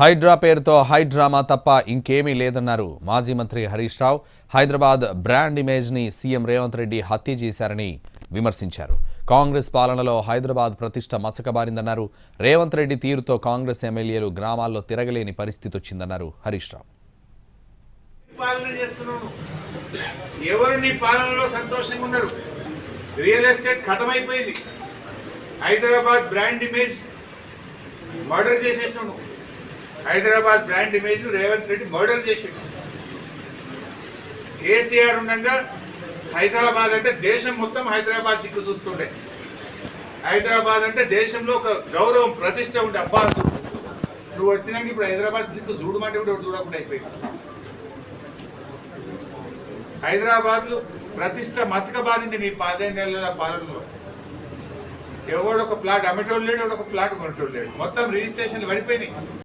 హైడ్రా పేరుతో హైడ్రామా తప్ప ఇంకేమీ లేదన్నారు మాజీ మంత్రి హరీష్ రావు. హైదరాబాద్ బ్రాండ్ ఇమేజ్ని సీఎం రేవంత్ రెడ్డి హత్య చేశారని విమర్శించారు. కాంగ్రెస్ పాలనలో హైదరాబాద్ ప్రతిష్ట మసకబారిందన్నారు. రేవంత్ రెడ్డి తీరుతో కాంగ్రెస్ ఎమ్మెల్యేలు గ్రామాల్లో తిరగలేని పరిస్థితి వచ్చిందన్నారు హరీష్ రావు. ఎవరు నీ పాలనలో సంతోషంగా ఉన్నారు? రియల్ ఎస్టేట్ ఖతమైపోయింది Hyderabad brand image murder చేసేసినావు Hyderabad brand image Revanth Reddy murder చేసిండు. కేసీఆర్ ఉండగా హైదరాబాద్ అంటే దేశం మొత్తం హైదరాబాద్ దిక్కు చూస్తుండే. హైదరాబాద్ అంటే దేశంలో ఒక గౌరవం ప్రతిష్ట ఉండే. అబ్బా నువ్వు వచ్చినాక ఇప్పుడు హైదరాబాద్ దిక్కు చూడమంటే కూడా చూడకుండా అయిపోయింది హైదరాబాద్ ప్రతిష్ట ప్రతిష్ట మసకబారింది నీ పదిహేను నెలల పాలనలో. ఎవడొక ఒక ప్లాట్ అమ్మటోళ్ళు లేడు ఒక ప్లాట్ కొనటోళ్ళు లేడు. మొత్తం రిజిస్ట్రేషన్లు పడిపోయినాయి.